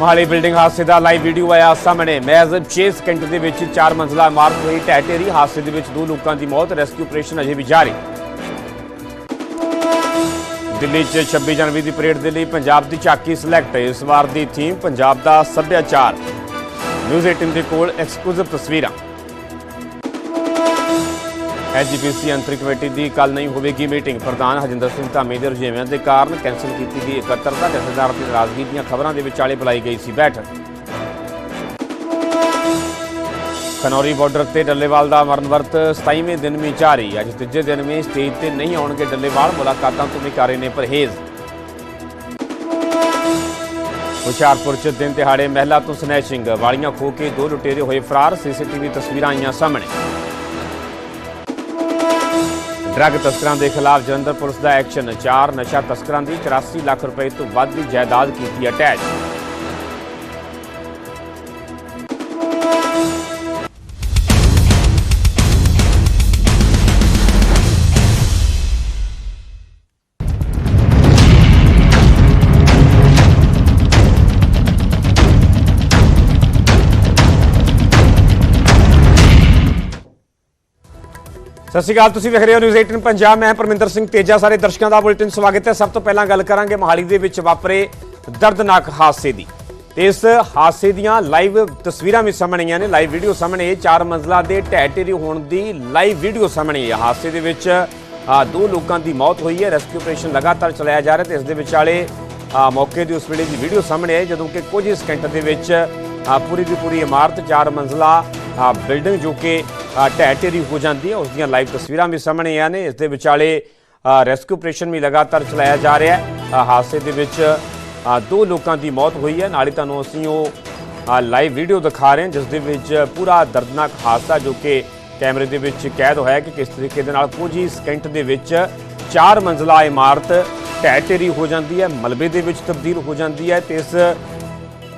Mohali building ਹਾਦਸੇ ਦਾ live video ਆਇਆ ਸਾਹਮਣੇ। ਮਹਿਜ਼ 6 ਸਕਿੰਟ ਦੇ ਵਿੱਚ ਚਾਰ ਮੰਜ਼ਲਾ ਇਮਾਰਤ ਹੋਈ ਢਹਿ ਢੇਰੀ ਹਾਦਸੇ ਦੇ ਵਿੱਚ ਦੋ ਲੋਕਾਂ ਦੀ ਮੌਤ, ਰੈਸਕਿਊ ਆਪਰੇਸ਼ਨ ਅਜੇ ਵੀ ਜਾਰੀ। ਦਿੱਲੀ 'ਚ 26 ਜਨਵਰੀ ਦੀ ਪਰੇਡ ਦੇ ਲਈ ਪੰਜਾਬ ਦੀ ਝਾਕੀ ਸਿਲੈਕਟ ਇਸ ਵਾਰ ਦੀ ਥੀਮ ਪੰਜਾਬ ਦਾ ਸੱਭਿਆਚਾਰ। ਨਿਊਜ਼ 18 ਦੇ ਕੋਲ ਐਕਸਕਲੂਸਿਵ ਤਸਵੀਰਾਂ। ਐਜੀਪੀਸੀ ਅੰਤਰਿਕ ਕਮੇਟੀ ਦੀ ਕੱਲ ਨਹੀਂ ਹੋਵੇਗੀ ਮੀਟਿੰਗ। ਪ੍ਰਧਾਨ ਹਜਿੰਦਰ ਸਿੰਘ ਧਾਮੀ ਦੇ ਰੁਝੇਵਿਆਂ ਦੇ ਕਾਰਨ ਕੈਂਸਲ ਕੀਤੀ ਗਈ ਇਕੱਤਰਤਾ ਜਥੇਦਾਰ ਦੀ ਨਾਰਾਜ਼ਗੀ ਦੀਆਂ ਖਬਰਾਂ ਦੇ ਵਿਚਾਲੇ ਬੁਲਾਈ ਗਈ ਸੀ ਬੈਠਕ। ਖਨੌਰੀ ਬਾਰਡਰ ਤੇ ਡੱਲੇਵਾਲ ਦਾ ਮਰਨ ਵਰਤ 27ਵੇਂ ਦਿਨ ਵੀ ਜਾਰੀ। ਅੱਜ ਤੀਜੇ ਦਿਨ ਵੀ ਸਟੇਜ ਤੇ ਨਹੀਂ ਆਉਣਗੇ ਡੱਲੇਵਾਲ, ਮੁਲਾਕਾਤਾਂ ਤੋਂ ਵੀ ਕਰ ਨੇ ਪਰਹੇਜ਼। ਹੁਸ਼ਿਆਰਪੁਰ ਚ ਦਿਨ ਦਿਹਾੜੇ ਮਹਿਲਾ ਤੋਂ ਸਨੈਚਿੰਗ, ਵਾਲੀਆਂ ਖੋ ਕੇ ਦੋ ਲੁਟੇਰੇ ਹੋਏ ਫਰਾਰ, ਸੀਸੀਟੀਵੀ ਤਸਵੀਰਾਂ ਆਈਆਂ ਸਾਹਮਣੇ। ਡਰੱਗ ਤਸਕਰਾਂ ਦੇ ਖਿਲਾਫ ਜਲੰਧਰ ਪੁਲਿਸ ਦਾ ਐਕਸ਼ਨ। ਚਾਰ ਨਸ਼ਾ ਤਸਕਰਾਂ ਦੀ 84 ਲੱਖ ਰੁਪਏ ਤੋਂ ਵੱਧ ਦੀ ਜਾਇਦਾਦ ਕੀਤੀ ਅਟੈਚ ਸਤਿ ਸ਼੍ਰੀ ਅਕਾਲ, ਤੁਸੀਂ ਵੇਖ ਰਹੇ ਹੋ ਨਿਊਜ਼ 18 ਪੰਜਾਬ। ਮੈਂ ਪਰਮਿੰਦਰ ਸਿੰਘ ਤੇਜਾ। ਸਾਰੇ ਦਰਸ਼ਕਾਂ ਦਾ ਬੁਲੇਟਿਨ ਸਵਾਗਤ ਹੈ। ਸਭ ਤੋਂ ਪਹਿਲਾਂ ਗੱਲ ਕਰਾਂਗੇ ਮੋਹਾਲੀ ਦੇ ਵਿੱਚ ਵਾਪਰੇ ਦਰਦਨਾਕ ਹਾਦਸੇ ਦੀ। ਤੇ ਇਸ ਹਾਦਸੇ ਦੀਆਂ ਲਾਈਵ ਤਸਵੀਰਾਂ ਵੀ ਸਾਹਮਣੇ ਆਈਆਂ ਨੇ। ਲਾਈਵ ਵੀਡੀਓ ਸਾਹਮਣੇ ਚਾਰ ਮੰਜ਼ਲਾ ਦੇ ਢਹਿ ਢੇਰੀ ਹੋਣ ਦੀ ਲਾਈਵ ਵੀਡੀਓ ਸਾਹਮਣੇ ਹੈ ਹਾਦਸੇ ਦੇ ਵਿੱਚ ਦੋ ਲੋਕਾਂ ਦੀ ਮੌਤ ਹੋਈ ਹੈ। ਰੈਸਕਿਊ ਆਪਰੇਸ਼ਨ ਲਗਾਤਾਰ ਚਲਾਇਆ ਜਾ ਰਿਹਾ ਤੇ ਇਸ ਦੇ ਵਿਚਾਲੇ ਮੌਕੇ ਦੀ ਉਸ ਵੇਲੇ ਦੀ ਵੀਡੀਓ ਸਾਹਮਣੇ ਆਈ, ਜਦੋਂ ਕਿ ਕੁਝ ਹੀ ਸਕਿੰਟ ਦੇ ਵਿੱਚ ਪੂਰੀ ਦੀ ਪੂਰੀ ਇਮਾਰਤ, ਚਾਰ ਮੰਜ਼ਲਾ ਬਿਲਡਿੰਗ ਜੋ ਕਿ ਢਹਿ ਢੇਰੀ ਹੋ ਜਾਂਦੀ ਹੈ ਉਸ ਦੀਆਂ ਲਾਈਵ ਤਸਵੀਰਾਂ ਵੀ ਸਾਹਮਣੇ ਆਈਆਂ ਨੇ। ਇਸ ਦੇ ਵਿਚਾਲੇ ਰੈਸਕਿਊ ਆਪਰੇਸ਼ਨ ਵੀ ਲਗਾਤਾਰ ਚਲਾਇਆ ਜਾ ਰਿਹਾ ਹੈ। ਹਾਦਸੇ ਦੇ ਵਿੱਚ ਦੋ ਲੋਕਾਂ ਦੀ ਮੌਤ ਹੋਈ ਹੈ। ਨਾਲ ਹੀ ਤੁਹਾਨੂੰ ਅਸੀਂ ਉਹ ਲਾਈਵ ਵੀਡੀਓ ਦਿਖਾ ਰਹੇ ਹਾਂ, ਜਿਸ ਦੇ ਵਿੱਚ ਪੂਰਾ ਦਰਦਨਾਕ ਹਾਦਸਾ ਜੋ ਕਿ ਕੈਮਰੇ ਦੇ ਵਿੱਚ ਕੈਦ ਹੋਇਆ ਹੈ ਕਿ ਕਿਸ ਤਰੀਕੇ ਦੇ ਨਾਲ ਕੁਝ ਹੀ ਸਕਿੰਟ ਦੇ ਵਿੱਚ ਚਾਰ ਮੰਜ਼ਲਾ ਇਮਾਰਤ ਢਹਿ ਢੇਰੀ ਹੋ ਜਾਂਦੀ ਹੈ, ਮਲਬੇ ਦੇ ਵਿੱਚ ਤਬਦੀਲ ਹੋ ਜਾਂਦੀ ਹੈ ਤੇ ਇਸ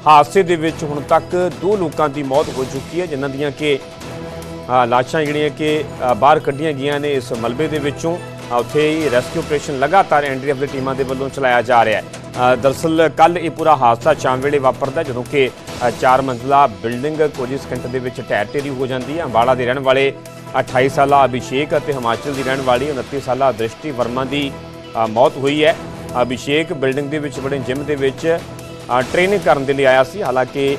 ਹਾਦਸੇ ਦੇ ਵਿੱਚ ਹੁਣ ਤੱਕ ਦੋ ਲੋਕਾਂ ਦੀ ਮੌਤ ਹੋ ਚੁੱਕੀ ਹੈ, ਜਿਨ੍ਹਾਂ ਦੀਆਂ ਕਿ ਲਾਸ਼ਾਂ ਜਿਹੜੀਆਂ ਕਿ ਬਾਹਰ ਕੱਢੀਆਂ ਗਈਆਂ ਨੇ ਇਸ ਮਲਬੇ ਦੇ ਵਿੱਚੋਂ। ਉੱਥੇ ਹੀ ਰੈਸਕਿਊ ਆਪਰੇਸ਼ਨ ਲਗਾਤਾਰ ਐਨਡੀਐਫ ਦੀ ਟੀਮਾਂ ਦੇ ਵੱਲੋਂ ਚਲਾਇਆ ਜਾ ਰਿਹਾ ਹੈ। ਅ, ਦਰਅਸਲ ਕੱਲ ਇਹ ਪੂਰਾ ਹਾਦਸਾ ਸ਼ਾਮ ਵੇਲੇ ਵਾਪਰਦਾ ਜਦੋਂ ਕਿ ਚਾਰ ਮੰਜ਼ਲਾ ਬਿਲਡਿੰਗ ਕੁਝ ਹੀ ਸਕਿੰਟ ਦੇ ਵਿੱਚ ਢਹਿ ਢੇਰੀ ਹੋ ਜਾਂਦੀ ਹੈ। ਅੰਬਾਲਾ ਦੇ ਰਹਿਣ ਵਾਲੇ 28 ਸਾਲਾ ਅਭਿਸ਼ੇਕ ਅਤੇ ਹਿਮਾਚਲ ਦੀ ਰਹਿਣ ਵਾਲੀ 29 ਸਾਲਾ ਦ੍ਰਿਸ਼ਟੀ ਵਰਮਾ ਦੀ ਮੌਤ ਹੋਈ ਹੈ। ਅਭਿਸ਼ੇਕ ਬਿਲਡਿੰਗ ਦੇ ਵਿੱਚ ਬਣੇ ਜਿਮ ਦੇ ਵਿੱਚ ਟ੍ਰੇਨਿੰਗ ਕਰਨ ਦੇ ਲਈ ਆਇਆ ਸੀ। ਹਾਲਾਂਕਿ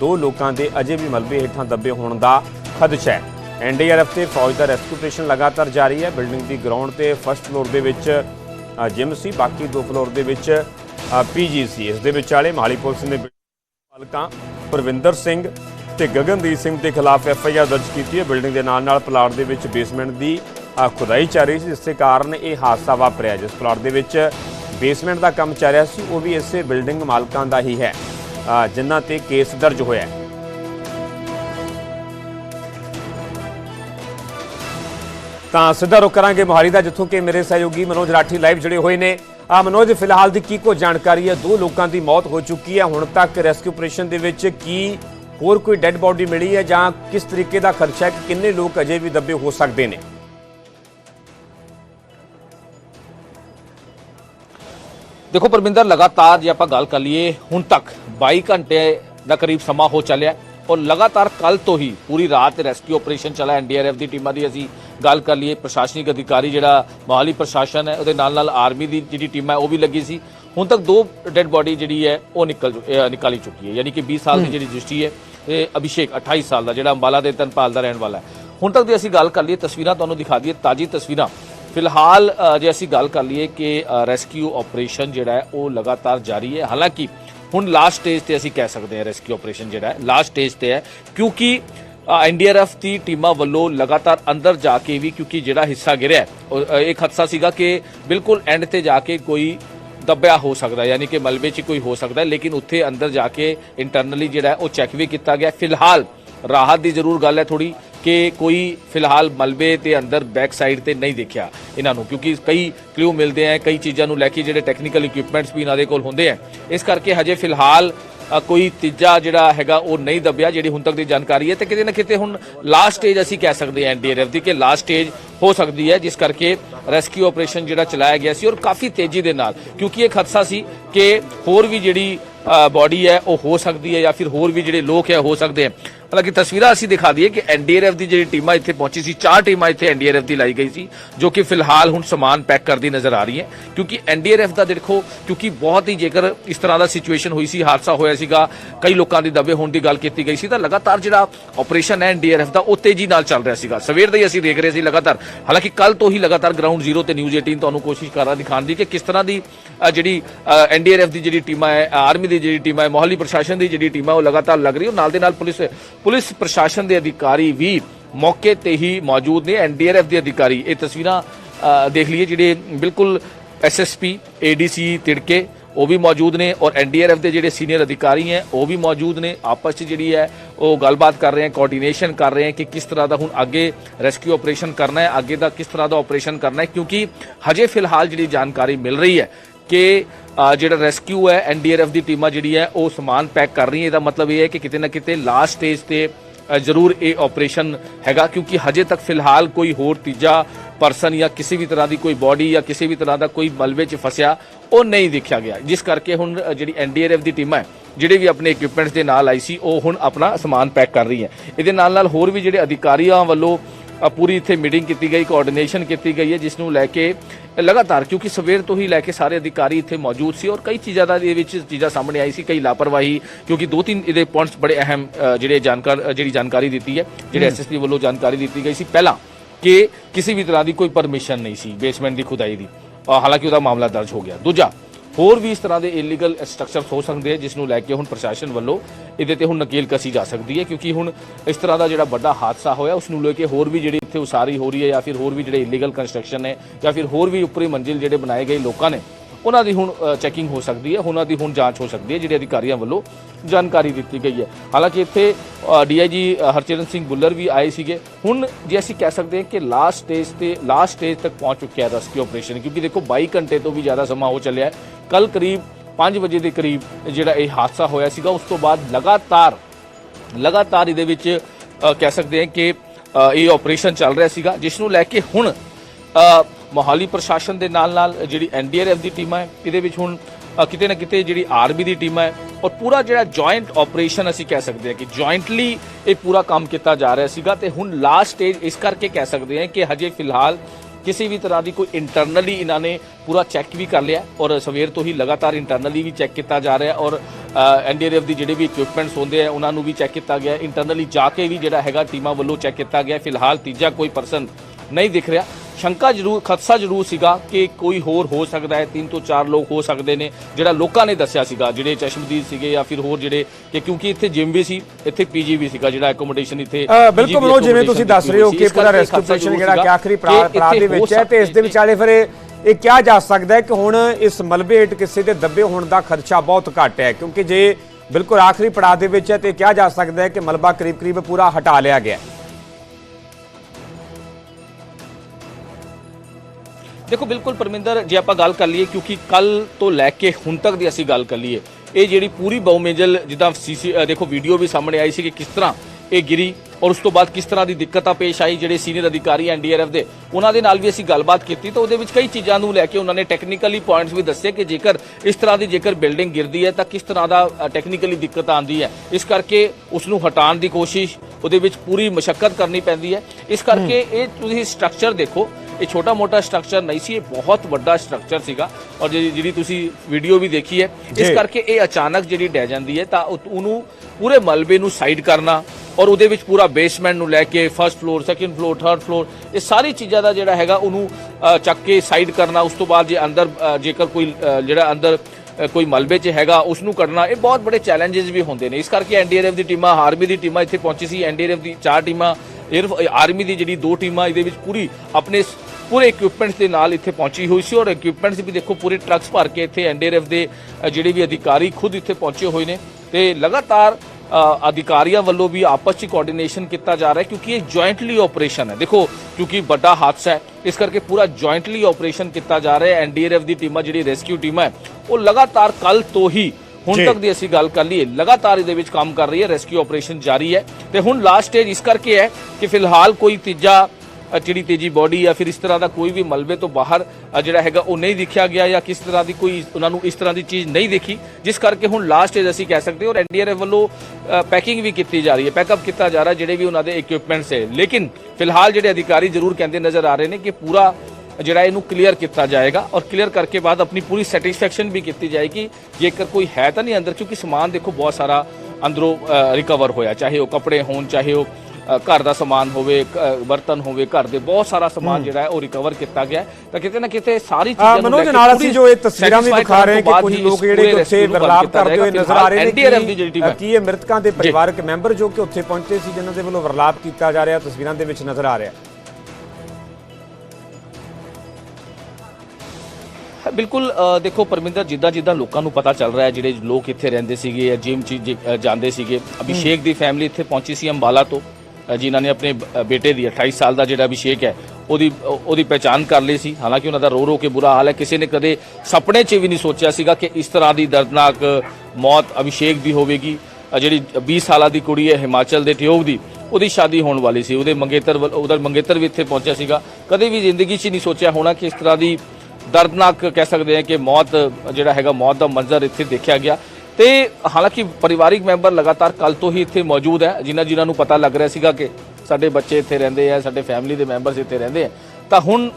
ਦੋ ਲੋਕਾਂ ਦੇ ਅਜੇ ਵੀ ਮਲਬੇ ਹੇਠਾਂ ਦੱਬੇ ਹੋਣ ਦਾ ਖਦਸ਼ਾ ਹੈ। ਐਨਡੀਆਰਐਫ ਤੇ ਫੌਜ ਦਾ ਰੈਸਕਿਊ ਆਪਰੇਸ਼ਨ ਲਗਾਤਾਰ ਜਾਰੀ ਹੈ। ਬਿਲਡਿੰਗ ਦੀ ਗਰਾਊਂਡ ਤੇ ਫਰਸਟ ਫਲੋਰ ਦੇ ਵਿੱਚ ਅ, ਜਿਮ ਸੀ ਬਾਕੀ ਦੋ ਫਲੋਰ ਦੇ ਵਿੱਚ ਪੀਜੀ ਸੀ। ਇਸ ਦੇ ਵਿਚਾਲੇ ਮਾਲੀ ਪੁਲਿਸ ਨੇ ਮਾਲਕਾਂ ਪ੍ਰਵਿੰਦਰ ਸਿੰਘ ਤੇ ਗਗਨਦੀਪ ਸਿੰਘ ਦੇ ਖਿਲਾਫ ਐਫ ਆਈ ਆਰ ਦਰਜ ਕੀਤੀ ਹੈ। ਬਿਲਡਿੰਗ ਦੇ ਨਾਲ ਨਾਲ ਪਲਾਟ ਦੇ ਵਿੱਚ ਬੇਸਮੈਂਟ ਦੀ ਖੁਦਾਈ ਚੱਲ ਰਹੀ ਸੀ ਜਿਸ ਦੇ ਕਾਰਨ ਇਹ ਹਾਦਸਾ ਵਾਪਰਿਆ। ਜਿਸ ਪਲਾਟ ਦੇ ਵਿੱਚ ਬੇਸਮੈਂਟ ਦਾ ਕੰਮ ਚੱਲ ਰਿਹਾ ਸੀ ਉਹ ਵੀ ਇਸੇ ਬਿਲਡਿੰਗ ਮਾਲਕਾਂ ਦਾ ਹੀ ਹੈ। ਜਿਨ੍ਹਾਂ ਤੇ ਕੇਸ ਦਰਜ ਹੋਇਆ ਹੈ। ਤਾਂ ਸਿੱਧਾ ਰੁਕ ਕਰਾਂਗੇ ਮੋਹਾਲੀ ਦਾ, ਜਿੱਥੋਂ ਕਿ ਮੇਰੇ ਸਹਿਯੋਗੀ ਮਨੋਜ ਰਾਠੀ ਲਾਈਵ ਜੁੜੇ ਹੋਏ ਨੇ। ਆ ਮਨੋਜ, ਫਿਲਹਾਲ ਦੀ ਕੀ ਕੋ ਜਾਣਕਾਰੀ ਹੈ? ਦੋ ਲੋਕਾਂ ਦੀ ਮੌਤ ਹੋ ਚੁੱਕੀ ਹੈ। ਹੁਣ ਤੱਕ ਰੈਸਕਿਊ ਆਪਰੇਸ਼ਨ ਦੇ ਵਿੱਚ ਕੀ ਹੋਰ ਕੋਈ ਡੈੱਡ ਬਾਡੀ ਮਿਲੀ ਹੈ ਜਾਂ ਕਿਸ ਤਰੀਕੇ ਦਾ ਖਰਚਾ ਹੈ ਕਿ ਕਿੰਨੇ ਲੋਕ ਅਜੇ ਵੀ ਦੱਬੇ ਹੋ ਸਕਦੇ ਨੇ? ਦੇਖੋ ਪਰਮਿੰਦਰ, ਲਗਾਤਾਰ ਜੇ ਆਪਾਂ ਗੱਲ ਕਰ ਲਈਏ, ਹੁਣ ਤੱਕ 22 ਘੰਟੇ ਦਾ ਕਰੀਬ ਸਮਾਂ ਹੋ ਚੱਲਿਆ। ਔਰ ਲਗਾਤਾਰ ਕੱਲ ਤੋਂ ਹੀ ਪੂਰੀ ਰਾਤ ਰੈਸਕਿਊ ਆਪਰੇਸ਼ਨ ਚੱਲਾ ਐਨਡੀਆਰਐਫ ਦੀ ਟੀਮਾਂ ਦੀ। ਅਸੀਂ ਗੱਲ ਕਰ ਲਈਏ ਪ੍ਰਸ਼ਾਸਨਿਕ ਅਧਿਕਾਰੀ ਜਿਹੜਾ ਮੋਹਾਲੀ ਪ੍ਰਸ਼ਾਸਨ ਹੈ ਉਹਦੇ ਨਾਲ ਨਾਲ ਆਰਮੀ ਦੀ ਜਿਹੜੀ ਟੀਮ ਹੈ ਉਹ ਵੀ ਲੱਗੀ ਸੀ। ਹੁਣ ਤੱਕ ਦੋ ਡੈੱਡ ਬਾਡੀ ਜਿਹੜੀ ਹੈ ਉਹ ਨਿਕਲ ਨਿਕਾਲੀ ਚੁੱਕੀ ਹੈ। ਯਾਨੀ ਕਿ 20 ਸਾਲ ਦੀ ਜਿਹੜੀ ਦ੍ਰਿਸ਼ਟੀ ਹੈ ਤੇ ਅਭਿਸ਼ੇਕ 28 ਸਾਲ ਦਾ ਜਿਹੜਾ ਅੰਬਾਲਾ ਦੇ ਤਨਪਾਲ ਦਾ ਰਹਿਣ ਵਾਲਾ ਹੈ। ਹੁਣ ਤੱਕ ਦੀ ਅਸੀਂ ਗੱਲ ਕਰ ਲਈਏ ਤਸਵੀਰਾਂ ਤੁਹਾਨੂੰ ਦਿਖਾ ਦਈਏ ਤਾਜ਼ੀ ਤਸਵੀਰਾਂ। ਫਿਲਹਾਲ ਜੇ ਅਸੀਂ ਗੱਲ ਕਰ ਲਈਏ ਕਿ ਰੈਸਕਿਊ ਆਪਰੇਸ਼ਨ ਜਿਹੜਾ ਹੈ ਉਹ ਲਗਾਤਾਰ ਜਾਰੀ ਹੈ। ਹਾਲਾਂਕਿ ਹੁਣ ਲਾਸਟ ਸਟੇਜ ਤੇ ਅਸੀਂ ਕਹਿ ਸਕਦੇ ਹਾਂ ਰੈਸਕਿਊ ਆਪਰੇਸ਼ਨ ਜਿਹੜਾ ਹੈ ਲਾਸਟ ਸਟੇਜ ਤੇ ਹੈ ਕਿਉਂਕਿ ਐਨਡੀਆਰਐਫ ਦੀ ਟੀਮਾਂ ਵੱਲੋਂ ਲਗਾਤਾਰ ਅੰਦਰ ਜਾ ਕੇ ਵੀ ਕਿਉਂਕਿ ਜਿਹੜਾ ਹਿੱਸਾ ਗਿਰਿਆ ਉਹ, ਅ, ਇੱਕ ਹਾਦਸਾ ਸੀਗਾ ਕਿ ਬਿਲਕੁਲ ਐਂਡ ਤੇ ਜਾ ਕੇ ਕੋਈ ਦੱਬਿਆ ਹੋ ਸਕਦਾ ਯਾਨੀ ਕਿ ਮਲਬੇ 'ਚ ਕੋਈ ਹੋ ਸਕਦਾ ਲੇਕਿਨ ਉੱਥੇ ਅੰਦਰ ਜਾ ਕੇ ਇੰਟਰਨਲੀ ਜਿਹੜਾ ਉਹ ਚੈੱਕ ਵੀ ਕੀਤਾ ਗਿਆ। ਫਿਲਹਾਲ ਰਾਹਤ ਦੀ ਜ਼ਰੂਰ ਗੱਲ ਹੈ ਥੋੜੀ ਕਿ ਕੋਈ ਫਿਲਹਾਲ ਮਲਬੇ ਤੇ ਅੰਦਰ ਬੈਕ ਸਾਈਡ ਤੇ ਨਹੀਂ ਦੇਖਿਆ ਇਹਨਾਂ ਨੂੰ, ਕਿਉਂਕਿ ਕਈ ਕਲੂ ਮਿਲਦੇ ਆ, ਕਈ ਚੀਜ਼ਾਂ ਨੂੰ ਲੈ ਕੇ ਜਿਹੜੇ ਟੈਕਨੀਕਲ ਇਕਵਿਪਮੈਂਟਸ ਵੀ ਇਹਨਾਂ ਦੇ ਕੋਲ ਹੁੰਦੇ ਆ। ਇਸ ਕਰਕੇ ਹਜੇ ਫਿਲਹਾਲ ਕੋਈ ਤੀਜਾ ਜਿਹੜਾ ਹੈਗਾ ਉਹ ਨਹੀਂ ਦੱਬਿਆ, ਜਿਹੜੀ ਹੁਣ ਤੱਕ ਦੀ ਜਾਣਕਾਰੀ ਹੈ। ਤੇ ਕਿਤੇ ਨਾ ਕਿਤੇ ਹੁਣ ਲਾਸਟ ਸਟੇਜ ਅਸੀਂ ਕਹਿ ਸਕਦੇ ਹਾਂ ਐਨਡੀਆਰਐਫ ਦੀ ਕਿ ਲਾਸਟ ਸਟੇਜ ਹੋ ਸਕਦੀ ਹੈ, ਜਿਸ ਕਰਕੇ ਰੈਸਕਿਊ ਆਪਰੇਸ਼ਨ ਜਿਹੜਾ ਚਲਾਇਆ ਗਿਆ ਸੀ ਔਰ ਕਾਫੀ ਤੇਜ਼ੀ ਦੇ ਨਾਲ, ਕਿਉਂਕਿ ਇਹ ਖਦਸ਼ਾ ਸੀ ਕਿ ਹੋਰ ਵੀ ਜਿਹੜੀ ਬਾਡੀ ਹੈ ਉਹ ਹੋ ਸਕਦੀ ਹੈ ਜਾਂ ਫਿਰ ਹੋਰ ਵੀ ਜਿਹੜੇ ਲੋਕ ਹੈ ਹੋ ਸਕਦੇ ਹੈ। ਹਾਲਾਂਕਿ ਤਸਵੀਰਾਂ ਅਸੀਂ ਦਿਖਾ ਦਈਏ ਕਿ ਐਨਡੀਆਰਐਫ ਦੀ ਜਿਹੜੀ ਟੀਮਾਂ ਇੱਥੇ ਪਹੁੰਚੀ ਸੀ ਚਾਰ ਟੀਮਾਂ ਇੱਥੇ ਐਨਡੀਆਰਐਫ ਦੀ ਲਾਈ ਗਈ ਸੀ ਜੋ ਕਿ ਫਿਲਹਾਲ ਹੁਣ ਸਮਾਨ ਪੈਕ ਕਰਦੀ ਨਜ਼ਰ ਆ ਰਹੀ ਹੈ। ਕਿਉਂਕਿ ਐਨਡੀਆਰਐਫ ਦਾ ਦੇਖੋ ਕਿਉਂਕਿ ਬਹੁਤ ਹੀ ਜੇਕਰ ਇਸ ਤਰ੍ਹਾਂ ਦਾ ਸਿਚੁਏਸ਼ਨ ਹੋਈ ਸੀ ਹਾਦਸਾ ਹੋਇਆ ਸੀਗਾ ਕਈ ਲੋਕਾਂ ਦੀ ਦਬੇ ਹੋਣ ਦੀ ਗੱਲ ਕੀਤੀ ਗਈ ਸੀ ਤਾਂ ਲਗਾਤਾਰ ਜਿਹੜਾ ਆਪਰੇਸ਼ਨ ਹੈ ਐਨਡੀਆਰਐਫ ਦਾ ਉਹ ਤੇਜ਼ੀ ਨਾਲ ਚੱਲ ਰਿਹਾ ਸੀਗਾ। ਸਵੇਰ ਦੇ ਹੀ ਅਸੀਂ ਦੇਖ ਰਹੇ ਸੀ ਲਗਾਤਾਰ। ਹਾਲਾਂਕਿ ਕੱਲ ਤੋਂ ਹੀ ਲਗਾਤਾਰ ਗਰਾਊਂਡ ਜ਼ੀਰੋ ਤੇ ਨਿਊਜ਼ 18 ਤੁਹਾਨੂੰ ਕੋਸ਼ਿਸ਼ ਕਰ ਰਹਾ ਦਿਖਾਉਣ ਦੀ ਕਿ ਕਿਸ ਤਰ੍ਹਾਂ ਦੀ ਅ, ਜਿਹੜੀ ਐਨਡੀਆਰਐਫ ਦੀ ਜਿਹੜੀ ਟੀਮਾਂ ਹੈ ਆਰਮੀ ਦੀ ਜਿਹੜੀ ਟੀਮਾਂ ਹੈ ਮੋਹਾਲੀ ਪ੍ਰਸ਼ਾਸਨ ਦੀ ਜਿਹੜੀ ਟੀਮਾਂ ਹੈ, ਉਹ ਲਗਾਤਾਰ ਲੱਗ ਰਹੀ ਹੈ। ਔਰ ਨਾਲ ਦੇ ਨਾਲ ਪੁਲਿਸ ਪੁਲਿਸ ਪ੍ਰਸ਼ਾਸਨ ਦੇ ਅਧਿਕਾਰੀ ਵੀ ਮੌਕੇ ਤੇ ਹੀ ਮੌਜੂਦ ਨੇ ਐਨਡੀਆਰਐਫ ਦੇ ਅਧਿਕਾਰੀ। ਇਹ ਤਸਵੀਰਾਂ ਦੇਖ ਲਈਏ ਜਿਹੜੇ ਬਿਲਕੁਲ ਐਸਐਸਪੀ ਏਡੀਸੀ ਤਿੜਕੇ, ਉਹ ਵੀ ਮੌਜੂਦ ਨੇ ਔਰ ਐਨਡੀਆਰਐਫ ਦੇ ਜਿਹੜੇ ਸੀਨੀਅਰ ਅਧਿਕਾਰੀ ਹੈ, ਉਹ ਵੀ ਮੌਜੂਦ ਨੇ। ਆਪਸ 'ਚ ਜਿਹੜੀ ਹੈ, ਉਹ ਗੱਲਬਾਤ ਕਰ ਰਹੇ ਹੈ ਕੋਆਰਡੀਨੇਸ਼ਨ ਕਰ ਰਹੇ ਹੈ ਕਿ ਕਿਸ ਤਰ੍ਹਾਂ ਦਾ ਹੁਣ ਅੱਗੇ ਰੈਸਕਿਊ ਆਪਰੇਸ਼ਨ ਕਰਨਾ ਹੈ, ਅੱਗੇ ਦਾ ਕਿਸ ਤਰ੍ਹਾਂ ਦਾ ਆਪਰੇਸ਼ਨ ਕਰਨਾ ਹੈ, ਕਿਉਂਕਿ ਹਜੇ ਫਿਲਹਾਲ ਜਿਹੜੀ ਜਾਣਕਾਰੀ ਮਿਲ ਰਹੀ ਹੈ ਕਿ ਜਿਹੜਾ ਰੈਸਕਿਊ ਹੈ ਐਨਡੀਆਰਐਫ ਦੀ ਟੀਮਾਂ ਜਿਹੜੀ ਹੈ ਉਹ ਸਮਾਨ ਪੈਕ ਕਰ ਰਹੀ ਹੈ ਇਹਦਾ ਮਤਲਬ ਇਹ ਹੈ ਕਿ ਕਿਤੇ ਨਾ ਕਿਤੇ ਲਾਸਟ ਸਟੇਜ ਤੇ ਜ਼ਰੂਰ ਇਹ ਆਪਰੇਸ਼ਨ ਹੈਗਾ ਕਿਉਂਕਿ ਹਜੇ ਤੱਕ ਫਿਲਹਾਲ ਕੋਈ ਹੋਰ ਤੀਜਾ ਪਰਸਨ ਜਾਂ ਕਿਸੇ ਵੀ ਤਰ੍ਹਾਂ ਦੀ ਕੋਈ ਬਾਡੀ ਜਾਂ ਕਿਸੇ ਵੀ ਤਰ੍ਹਾਂ ਦਾ ਕੋਈ ਮਲਬੇ 'ਚ ਫਸਿਆ ਉਹ ਨਹੀਂ ਦੇਖਿਆ ਗਿਆ। ਜਿਸ ਕਰਕੇ ਹੁਣ ਅ, ਜਿਹੜੀ ਐਨਡੀਆਰਐਫ ਦੀ ਟੀਮ ਹੈ ਜਿਹੜੇ ਵੀ ਆਪਣੇ ਇਕਵਿਪਮੈਂਟਸ ਦੇ ਨਾਲ ਆਈ ਸੀ ਉਹ ਹੁਣ ਆਪਣਾ ਸਮਾਨ ਪੈਕ ਕਰ ਰਹੀ ਹੈ ਇਹਦੇ ਨਾਲ ਨਾਲ ਹੋਰ ਵੀ ਜਿਹੜੇ ਅਧਿਕਾਰੀਆਂ ਵੱਲੋਂ ਪੂਰੀ ਇੱਥੇ ਮੀਟਿੰਗ ਕੀਤੀ ਗਈ ਕੋਆਰਡੀਨੇਸ਼ਨ ਕੀਤੀ ਗਈ ਹੈ ਜਿਸ ਨੂੰ ਲੈ ਕੇ ਲਗਾਤਾਰ ਕਿਉਂਕਿ ਸਵੇਰ ਤੋਂ ਹੀ ਲੈ ਕੇ ਸਾਰੇ ਅਧਿਕਾਰੀ ਇੱਥੇ ਮੌਜੂਦ ਸੀ ਔਰ ਕਈ ਚੀਜ਼ਾਂ ਦਾ ਇਹਦੇ ਵਿੱਚ ਚੀਜ਼ਾਂ ਸਾਹਮਣੇ ਆਈ ਸੀ ਕਈ ਲਾਪਰਵਾਹੀ ਕਿਉਂਕਿ ਦੋ ਤਿੰਨ ਇਹਦੇ ਪੁਆਇੰਟਸ ਬੜੇ ਅਹਿਮ ਜਿਹੜੇ ਜਾਣਕਾਰ ਜਿਹੜੀ ਜਾਣਕਾਰੀ ਦਿੱਤੀ ਹੈ ਜਿਹੜੇ ਐਸਐਸਪੀ ਵੱਲੋਂ ਜਾਣਕਾਰੀ ਦਿੱਤੀ ਗਈ ਸੀ ਪਹਿਲਾਂ ਕਿ ਕਿਸੇ ਵੀ ਤਰ੍ਹਾਂ ਦੀ ਕੋਈ ਪਰਮਿਸ਼ਨ ਨਹੀਂ ਸੀ ਬੇਸਮੈਂਟ ਦੀ ਖੁਦਾਈ ਦੀ। ਹਾਲਾਂਕਿ ਉਹਦਾ ਮਾਮਲਾ ਦਰਜ ਹੋ ਗਿਆ। ਦੂਜਾ ਹੋਰ ਵੀ ਇਸ ਤਰ੍ਹਾਂ ਦੇ ਇਲੀਗਲ ਸਟਰਕਚਰਸ ਹੋ ਸਕਦੇ ਆ, ਜਿਸ ਨੂੰ ਲੈ ਕੇ ਹੁਣ ਪ੍ਰਸ਼ਾਸਨ ਵੱਲੋਂ ਇਹਦੇ ਤੇ ਹੁਣ ਨਕੇਲ ਕਸੀ ਜਾ ਸਕਦੀ ਹੈ, ਕਿਉਂਕਿ ਹੁਣ ਇਸ ਤਰ੍ਹਾਂ ਦਾ ਜਿਹੜਾ ਵੱਡਾ ਹਾਦਸਾ ਹੋਇਆ ਉਸ ਨੂੰ ਲੈ ਕੇ ਹੋਰ ਵੀ ਜਿਹੜੀ ਇੱਥੇ ਉਸਾਰੀ ਹੋ ਰਹੀ ਹੈ ਜਾਂ ਫਿਰ ਹੋਰ ਵੀ ਜਿਹੜੇ ਇਲੀਗਲ ਕੰਸਟਰਕਸ਼ਨ ਨੇ ਜਾਂ ਫਿਰ ਹੋਰ ਵੀ ਉੱਪਰੀ ਮੰਜ਼ਿਲ ਜਿਹੜੇ ਬਣਾਏ ਗਏ ਲੋਕਾਂ ਨੇ ਉਹਨਾਂ ਦੀ ਹੁਣ ਚੈਕਿੰਗ ਹੋ ਸਕਦੀ ਹੈ ਉਹਨਾਂ ਦੀ ਹੁਣ ਜਾਂਚ ਹੋ ਸਕਦੀ ਹੈ, ਜਿਹੜੇ ਅਧਿਕਾਰੀਆਂ ਵੱਲੋਂ ਜਾਣਕਾਰੀ ਦਿੱਤੀ ਗਈ ਹੈ। ਹਾਲਾਂਕਿ ਇੱਥੇ ਡੀਆਈਜੀ ਹਰਚਰਨ ਸਿੰਘ ਬੁੱਲਰ ਵੀ ਆਏ ਸੀਗੇ। ਹੁਣ ਜੇ ਅਸੀਂ ਕਹਿ ਸਕਦੇ ਹਾਂ ਕਿ ਲਾਸਟ ਸਟੇਜ ਤੇ ਲਾਸਟ ਸਟੇਜ ਤੱਕ ਪਹੁੰਚ ਚੁੱਕਿਆ ਰੈਸਕਿਊ ਆਪਰੇਸ਼ਨ ਕਿਉਂਕਿ ਦੇਖੋ 22 ਘੰਟੇ ਤੋਂ ਵੀ ਜ਼ਿਆਦਾ ਸਮਾਂ ਹੋ ਚੱਲਿਆ ਹੈ। ਕੱਲ ਕਰੀਬ 5 ਵਜੇ ਦੇ ਕਰੀਬ ਜਿਹੜਾ ਇਹ ਹਾਦਸਾ ਹੋਇਆ ਸੀਗਾ, ਉਸ ਤੋਂ ਬਾਅਦ ਲਗਾਤਾਰ ਲਗਾਤਾਰ ਇਹਦੇ ਵਿੱਚ ਕਹਿ ਸਕਦੇ ਹਾਂ ਕਿ ਇਹ ਆਪਰੇਸ਼ਨ ਚੱਲ ਰਿਹਾ ਸੀਗਾ, ਜਿਸ ਨੂੰ ਲੈ ਕੇ ਹੁਣ ਮੋਹਾਲੀ ਪ੍ਰਸ਼ਾਸਨ ਦੇ ਨਾਲ ਨਾਲ ਜਿਹੜੀ ਐਨਡੀਆਰਐਫ ਦੀ ਟੀਮਾਂ ਹੈ, ਇਹਦੇ ਵਿੱਚ ਹੁਣ ਕਿਤੇ ਨਾ ਕਿਤੇ ਜਿਹੜੀ ਆਰਮੀ ਦੀ ਟੀਮਾਂ ਹੈ, ਔਰ ਪੂਰਾ ਜਿਹੜਾ ਜੁਆਇੰਟ ਆਪਰੇਸ਼ਨ ਅਸੀਂ ਕਹਿ ਸਕਦੇ ਹਾਂ ਕਿ ਜੁਆਇੰਟਲੀ ਇਹ ਪੂਰਾ ਕੰਮ ਕੀਤਾ ਜਾ ਰਿਹਾ ਸੀਗਾ ਤੇ ਹੁਣ ਲਾਸਟ ਸਟੇਜ ਇਸ ਕਰਕੇ ਕਹਿ ਸਕਦੇ ਹਾਂ ਕਿ ਹਜੇ ਫਿਲਹਾਲ ਕਿਸੇ ਵੀ ਤਰ੍ਹਾਂ ਦੀ ਕੋਈ ਇੰਟਰਨਲੀ ਇਹਨਾਂ ਨੇ ਪੂਰਾ ਚੈੱਕ ਵੀ ਕਰ ਲਿਆ ਔਰ ਸਵੇਰ ਤੋਂ ਹੀ ਲਗਾਤਾਰ ਇੰਟਰਨਲੀ ਵੀ ਚੈੱਕ ਕੀਤਾ ਜਾ ਰਿਹਾ ਔਰ ਐਨਡੀਆਰਐਫ ਦੀ ਜਿਹੜੇ ਵੀ ਇਕਵਿਪਮੈਂਟਸ ਹੁੰਦੇ ਆ, ਉਹਨਾਂ ਨੂੰ ਵੀ ਚੈੱਕ ਕੀਤਾ ਗਿਆ। ਇੰਟਰਨਲੀ ਜਾ ਕੇ ਵੀ ਜਿਹੜਾ ਹੈਗਾ ਟੀਮਾਂ ਵੱਲੋਂ ਚੈੱਕ ਕੀਤਾ ਗਿਆ। ਫਿਲਹਾਲ ਤੀਜਾ ਕੋਈ ਪਰਸਨ ਨਹੀਂ ਦਿਖ ਰਿਹਾ। ਸ਼ੰਕਾ ਜ਼ਰੂਰ ਖਦਸ਼ਾ ਜ਼ਰੂਰ ਸੀਗਾ ਕਿ ਕੋਈ ਹੋਰ ਹੋ ਸਕਦਾ ਹੈ। ਤਿੰਨ ਤੋਂ ਚਾਰ ਲੋਕ ਹੋ ਸਕਦੇ ਨੇ ਜਿਹੜਾ ਲੋਕਾਂ ਨੇ ਦੱਸਿਆ ਸੀਗਾ ਜਿਹੜੇ ਚਸ਼ਮਦੀਦ ਸੀਗੇ ਜਾਂ ਫਿਰ ਹੋਰ ਜਿਹੜੇ ਕਿ ਕਿਉਂਕਿ ਇੱਥੇ ਜਿਮ ਵੀ ਸੀ ਇੱਥੇ ਪੀਜੀ ਵੀ ਸੀਗਾ ਜਿਹੜਾ ਐਕੋਮੋਡੇਸ਼ਨ ਇੱਥੇ ਬਿਲਕੁਲ ਮਨੋਜ ਜਿਵੇਂ ਤੁਸੀਂ ਦੱਸ ਰਹੇ ਹੋ ਕਿ। ਪੂਰਾ ਰੈਸਕਿਊ ਆਪਰੇਸ਼ਨ ਜਿਹੜਾ ਕਿ ਆਖਰੀ ਪੜਾਅ ਦੇ ਵਿੱਚ ਹੈ ਤੇ ਇਸ ਦੇ ਵਿਚਾਲੇ ਫਿਰ ਇਹ ਇਹ ਕਿਹਾ ਜਾ ਸਕਦਾ ਹੈ ਕਿ ਹੁਣ ਇਸ ਮਲਬੇ ਹੇਠ ਕਿਸੇ ਦੇ ਦੱਬੇ ਹੋਣ ਦਾ ਖਰਚਾ ਬਹੁਤ ਘੱਟ ਹੈ ਕਿਉਂਕਿ ਜੇ ਬਿਲਕੁਲ ਆਖਰੀ ਪੜਾਅ ਦੇ ਵਿੱਚ ਹੈ ਤੇ ਕਿਹਾ ਜਾ ਸਕਦਾ ਹੈ ਕਿ ਮਲਬਾ ਕਰੀਬ ਕਰੀਬ ਪੂਰਾ ਹਟਾ ਲਿਆ ਗਿਆ ਹੈ। ਦੇਖੋ ਬਿਲਕੁਲ ਪਰਮਿੰਦਰ ਜੇ ਆਪਾਂ ਗੱਲ ਕਰ ਲਈਏ ਕਿਉਂਕਿ ਕੱਲ ਤੋਂ ਲੈ ਕੇ ਹੁਣ ਤੱਕ ਦੀ ਅਸੀਂ ਗੱਲ ਕਰ ਲਈਏ ਇਹ ਜਿਹੜੀ ਪੂਰੀ ਬਹੁਮੇਜਲ ਜਿੱਦਾਂ ਸੀਸੀ ਦੇਖੋ ਵੀਡੀਓ ਵੀ ਸਾਹਮਣੇ ਆਈ ਸੀ ਕਿ ਕਿਸ ਤਰ੍ਹਾਂ ਇਹ ਗਿਰੀ ਔਰ ਉਸ ਤੋਂ ਬਾਅਦ ਕਿਸ ਤਰ੍ਹਾਂ ਦੀ ਦਿੱਕਤਾਂ ਪੇਸ਼ ਆਈ ਜਿਹੜੇ ਸੀਨੀਅਰ ਅਧਿਕਾਰੀ ਐਨਡੀਆਰਐਫ ਦੇ ਉਹਨਾਂ ਦੇ ਨਾਲ ਵੀ ਅਸੀਂ ਗੱਲਬਾਤ ਕੀਤੀ ਤਾਂ ਉਹਦੇ ਵਿੱਚ ਕਈ ਚੀਜ਼ਾਂ ਨੂੰ ਲੈ ਕੇ ਉਹਨਾਂ ਨੇ ਟੈਕਨੀਕਲੀ ਪੁਆਇੰਟਸ ਵੀ ਦੱਸੇ ਕਿ ਜੇਕਰ ਇਸ ਤਰ੍ਹਾਂ ਦੀ ਜੇਕਰ ਬਿਲਡਿੰਗ ਗਿਰਦੀ ਹੈ ਤਾਂ ਕਿਸ ਤਰ੍ਹਾਂ ਦਾ ਟੈਕਨੀਕਲੀ ਦਿੱਕਤ ਆਉਂਦੀ ਹੈ। ਇਸ ਕਰਕੇ ਉਸ ਨੂੰ ਹਟਾਉਣ ਦੀ ਕੋਸ਼ਿਸ਼ ਉਹਦੇ ਵਿੱਚ ਪੂਰੀ ਮਸ਼ੱਕਤ ਕਰਨੀ ਪੈਂਦੀ ਹੈ। ਇਸ ਕਰਕੇ ਇਹ ਤੁਸੀਂ ਸਟਰਕਚਰ ਦੇਖੋ ਇਹ ਛੋਟਾ ਮੋਟਾ ਸਟਰਕਚਰ ਨਹੀਂ ਸੀ ਇਹ ਬਹੁਤ ਵੱਡਾ ਸਟਰਕਚਰ ਸੀਗਾ। ਔਰ ਜਿਹੜੀ ਜਿਹੜੀ ਤੁਸੀਂ ਵੀਡੀਓ ਵੀ ਦੇਖੀ ਹੈ ਇਸ। ਕਰਕੇ ਇਹ ਅਚਾਨਕ ਜਿਹੜੀ ਡਹਿ ਜਾਂਦੀ ਹੈ ਤਾਂ ਉਹ- ਉਹਨੂੰ ਪੂਰੇ ਮਲਬੇ ਨੂੰ ਸਾਈਡ ਕਰਨਾ ਔਰ ਉਹਦੇ ਵਿੱਚ ਪੂਰਾ ਬੇਸਮੈਂਟ ਨੂੰ ਲੈ ਕੇ first floor second floor third floor ਇਹ ਸਾਰੀ ਚੀਜ਼ਾਂ ਦਾ ਜਿਹੜਾ ਹੈਗਾ ਉਹਨੂੰ ਚੱਕ ਕੇ ਸਾਈਡ ਕਰਨਾ ਉਸ ਤੋਂ ਬਾਅਦ ਜੇ ਅੰਦਰ ਜੇਕਰ ਕੋਈ ਜਿਹੜਾ ਅੰਦਰ ਕੋਈ ਮਲਬੇ 'ਚ ਹੈਗਾ ਉਸ ਨੂੰ ਕੱਢਣਾ ਇਹ ਬਹੁਤ ਬੜੇ ਚੈਲੰਜਸ ਵੀ ਹੁੰਦੇ ਨੇ। ਇਸ ਕਰਕੇ ਐਨਡੀਆਰਐਫ ਦੀ ਟੀਮਾਂ ਆਰਮੀ ਦੀ ਟੀਮਾਂ ਇੱਥੇ ਪਹੁੰਚੀ ਸੀ। ਐਨਡੀਆਰਐਫ ਦੀ ਚਾਰ ਟੀਮਾਂ 에ਅਰ ਆਰਮੀ ਦੀ ਜਿਹੜੀ ਦੋ ਟੀਮਾਂ ਇਹਦੇ ਵਿੱਚ ਪੂਰੀ ਆਪਣੇ ਪੂਰੇ ਇਕਵਿਪਮੈਂਟਸ ਦੇ ਨਾਲ ਇੱਥੇ ਪਹੁੰਚੀ ਹੋਈ ਸੀ ਔਰ ਇਕਵਿਪਮੈਂਟਸ ਵੀ ਦੇਖੋ ਪੂਰੇ ਟਰੱਕਸ ਭਰ ਕੇ ਇੱਥੇ ਐਨਡੀਆਰਐਫ ਦੇ ਜਿਹੜੇ ਵੀ ਅਧਿਕਾਰੀ ਖੁਦ ਇੱਥੇ ਪਹੁੰਚੇ ਹੋਏ ਨੇ ਤੇ ਲਗਾਤਾਰ ਅਧਿਕਾਰੀਆਂ ਵੱਲੋਂ ਵੀ ਆਪਸ 'ਚ ਕੋਆਰਡੀਨੇਸ਼ਨ ਕੀਤਾ ਜਾ ਰਿਹਾ ਹੈ ਕਿਉਂਕਿ ਇਹ ਜੁਆਇੰਟਲੀ ਆਪਰੇਸ਼ਨ ਹੈ। ਦੇਖੋ ਕਿਉਂਕਿ ਵੱਡਾ ਹਾਦਸਾ ਹੈ ਇਸ ਕਰਕੇ ਪੂਰਾ ਜੁਆਇੰਟਲੀ ਆਪਰੇਸ਼ਨ ਕੀਤਾ ਜਾ ਰਿਹਾ ਹੈ। ਐਨਡੀਆਰਐਫ ਦੀ ਟੀਮਾਂ ਜਿਹੜੀ ਰੈਸਕਿਊ ਟੀਮਾਂ ਹੈ ਉਹ ਲਗਾਤਾਰ ਕੱਲ ਤੋਂ ਹੀ ਹੁਣ। ਤੱਕ ਦੀ ਅਸੀਂ ਗੱਲ ਕਰ ਲਈਏ ਲਗਾਤਾਰ ਇਹਦੇ ਵਿੱਚ ਕੰਮ ਕਰ ਰਹੀ ਹੈ ਰੈਸਕਿਊ ਆਪਰੇਸ਼ਨ ਜਾਰੀ ਹੈ। ਤੇ ਹੁਣ ਲਾਸਟ ਸਟੇਜ ਇਸ ਕਰਕੇ ਹੈ ਕਿ ਫਿਲਹਾਲ ਕੋਈ ਤੀਜਾ ਜਿਹੜੀ ਤੇਜੀ ਬੋਡੀ ਜਾਂ ਫਿਰ ਇਸ ਤਰ੍ਹਾਂ ਦਾ ਕੋਈ ਵੀ ਮਲਬੇ ਤੋਂ ਬਾਹਰ ਜਿਹੜਾ ਹੈਗਾ, ਉਹ ਨਹੀਂ ਦੇਖਿਆ ਗਿਆ ਜਾਂ ਕਿਸ ਤਰ੍ਹਾਂ ਦੀ ਕੋਈ ਉਹਨਾਂ ਨੂੰ ਇਸ ਤਰ੍ਹਾਂ ਦੀ ਚੀਜ਼ ਨਹੀਂ ਦੇਖੀ। ਜਿਸ ਕਰਕੇ ਹੁਣ ਲਾਸਟ ਸਟੇਜ ਅਸੀਂ ਕਹਿ ਸਕਦੇ ਹਾਂ, ਔਰ ਐਨਡੀਆਰਐਫ ਵੱਲੋਂ ਪੈਕਿੰਗ ਵੀ ਕੀਤੀ ਜਾ ਰਹੀ ਹੈ। ਪੈਕਅਪ ਕੀਤਾ ਜਾ ਰਿਹਾ, ਜਿਹੜੇ ਵੀ ਉਹਨਾਂ ਦੇ ਇਕਵਿਪਮੈਂਟਸ ਹੈ। ਲੇਕਿਨ ਫਿਲਹਾਲ ਜਿਹੜੇ ਅਧਿਕਾਰੀ ਜ਼ਰੂਰ ਕਹਿੰਦੇ ਨਜ਼ਰ ਆ ਰਹੇ ਨੇ ਕਿ ਪੂਰਾ ਜਿਹੜਾ ਇਹਨੂੰ ਕਲੀਅਰ ਕੀਤਾ ਜਾਏਗਾ, ਔਰ ਕਲੀਅਰ ਕਰਕੇ ਬਾਅਦ ਆਪਣੀ ਪੂਰੀ ਸੈਟੀਸਫੈਕਸ਼ਨ ਵੀ ਕੀਤੀ ਜਾਏਗੀ। ਜੇਕਰ ਕੋਈ ਹੈ ਤਾਂ ਨਹੀਂ ਅੰਦਰ, ਕਿਉਂਕਿ ਸਮਾਨ ਦੇਖੋ, ਬਹੁਤ ਸਾਰਾ ਅੰਦਰੋਂ ਰਿਕਵਰ ਹੋਇਆ। ਚਾਹੇ ਉਹ ਕੱਪੜੇ ਹੋਣ, ਚਾਹੇ ਉਹ ਘਰ ਦਾ ਸਮਾਨ ਹੋਵੇ ਬਰਤਨ ਹੋਵੇ ਘਰ ਦੇ ਬਹੁਤ ਸਾਰਾ ਸਮਾਨ ਜਿਹੜਾ ਹੈ ਉਹ ਰਿਕਵਰ ਕੀਤਾ ਗਿਆ। ਤਾਂ ਕਿਤੇ ਨਾ ਕਿਤੇ ਸਾਰੀ ਚੀਜ਼ਾਂ ਨੂੰ ਮਨੋਜ ਨਾਲ ਅਸੀਂ ਜੋ ਇਹ ਤਸਵੀਰਾਂ ਵੀ ਦਿਖਾ ਰਹੇ ਕਿ ਕੁਝ ਲੋਕ ਜਿਹੜੇ ਉੱਥੇ ਕੀਤਾ ਕਰਦੇ ਹੋਏ। ਨਜ਼ਰ ਆ ਰਹੇ ਨੇ ਕਿ ਇਹ ਮ੍ਰਿਤਕਾਂ ਦੇ ਪਰਿਵਾਰਕ ਮੈਂਬਰ ਜੋ ਕਿ ਉੱਥੇ ਪਹੁੰਚੇ ਸੀ ਜਿਨ੍ਹਾਂ ਦੇ ਵੱਲੋਂ ਵਰਲਾਪ ਕੀਤਾ ਜਾ ਰਿਹਾ ਤਸਵੀਰਾਂ ਦੇ ਵਿੱਚ ਨਜ਼ਰ ਆ ਰਿਹਾ। ਬਿਲਕੁਲ ਦੇਖੋ ਪਰਮਿੰਦਰ ਜਿੱਦਾਂ ਜਿੱਦਾਂ ਲੋਕਾਂ ਨੂੰ ਪਤਾ ਚੱਲ ਰਿਹਾ ਹੈ ਜਿਹੜੇ ਲੋਕ ਇੱਥੇ ਰਹਿੰਦੇ ਸੀਗੇ ਜਾਂ ਜਿਮ ਚ ਜਾਂਦੇ ਸੀਗੇ ਅਭਿਸ਼ੇਕ ਦੀ ਫੈਮਿਲੀ ਇੱਥੇ ਪਹੁੰਚੀ ਸੀ ਅੰਬਾਲਾ ਤੋਂ। ਜਿਨ੍ਹਾਂ ਨੇ ਆਪਣੇ ਬੇਟੇ ਦੀ 28 ਸਾਲ ਦਾ ਜਿਹੜਾ ਅਭਿਸ਼ੇਕ ਹੈ, ਉਹਦੀ ਉਹਦੀ ਪਹਿਚਾਣ ਕਰ ਲਈ ਸੀ। ਹਾਲਾਂਕਿ ਉਹਨਾਂ ਦਾ ਰੋ ਰੋ ਕੇ ਬੁਰਾ ਹਾਲ ਹੈ। ਕਿਸੇ ਨੇ ਕਦੇ ਸੁਪਨੇ 'ਚ ਵੀ ਨਹੀਂ ਸੋਚਿਆ ਸੀਗਾ ਕਿ ਇਸ ਤਰ੍ਹਾਂ ਦੀ ਦਰਦਨਾਕ ਮੌਤ ਅਭਿਸ਼ੇਕ ਦੀ ਹੋਵੇਗੀ। ਜਿਹੜੀ 20 ਸਾਲਾਂ ਦੀ ਕੁੜੀ ਹੈ, ਹਿਮਾਚਲ ਦੇ ਠਿਓਗ ਦੀ, ਉਹਦੀ ਸ਼ਾਦੀ ਹੋਣ ਵਾਲੀ ਸੀ। ਉਹਦੇ ਮੰਗੇਤਰ ਵੱਲ- ਉਹਦਾ ਮੰਗੇਤਰ ਵੀ ਇੱਥੇ ਪਹੁੰਚਿਆ ਸੀਗਾ। ਕਦੇ ਵੀ ਜ਼ਿੰਦਗੀ 'ਚ ਨਹੀਂ ਸੋਚਿਆ ਹੋਣਾ ਕਿ ਇਸ ਤਰ੍ਹਾਂ ਦੀ ਦਰਦਨਾਕ ਕਹਿ ਸਕਦੇ ਹਾਂ ਕਿ ਮੌਤ, ਜਿਹੜਾ ਹੈਗਾ ਮੌਤ ਦਾ ਮੰਜ਼ਰ ਇੱਥੇ ਦੇਖਿਆ ਗਿਆ। ਤੇ ਹਾਲਾਂਕਿ ਪਰਿਵਾਰਿਕ ਮੈਂਬਰ ਲਗਾਤਾਰ ਕੱਲ ਤੋਂ ਹੀ ਇੱਥੇ ਮੌਜੂਦ ਹੈ ਜਿਨ੍ਹਾਂ ਜਿਨ੍ਹਾਂ ਨੂੰ ਪਤਾ ਲੱਗ ਰਿਹਾ ਸੀਗਾ ਕਿ ਸਾਡੇ ਬੱਚੇ ਇੱਥੇ ਰਹਿੰਦੇ ਆ ਸਾਡੇ ਫੈਮਿਲੀ ਦੇ ਮੈਂਬਰਸ ਇੱਥੇ ਰਹਿੰਦੇ ਆ। ਤਾਂ ਹੁਣ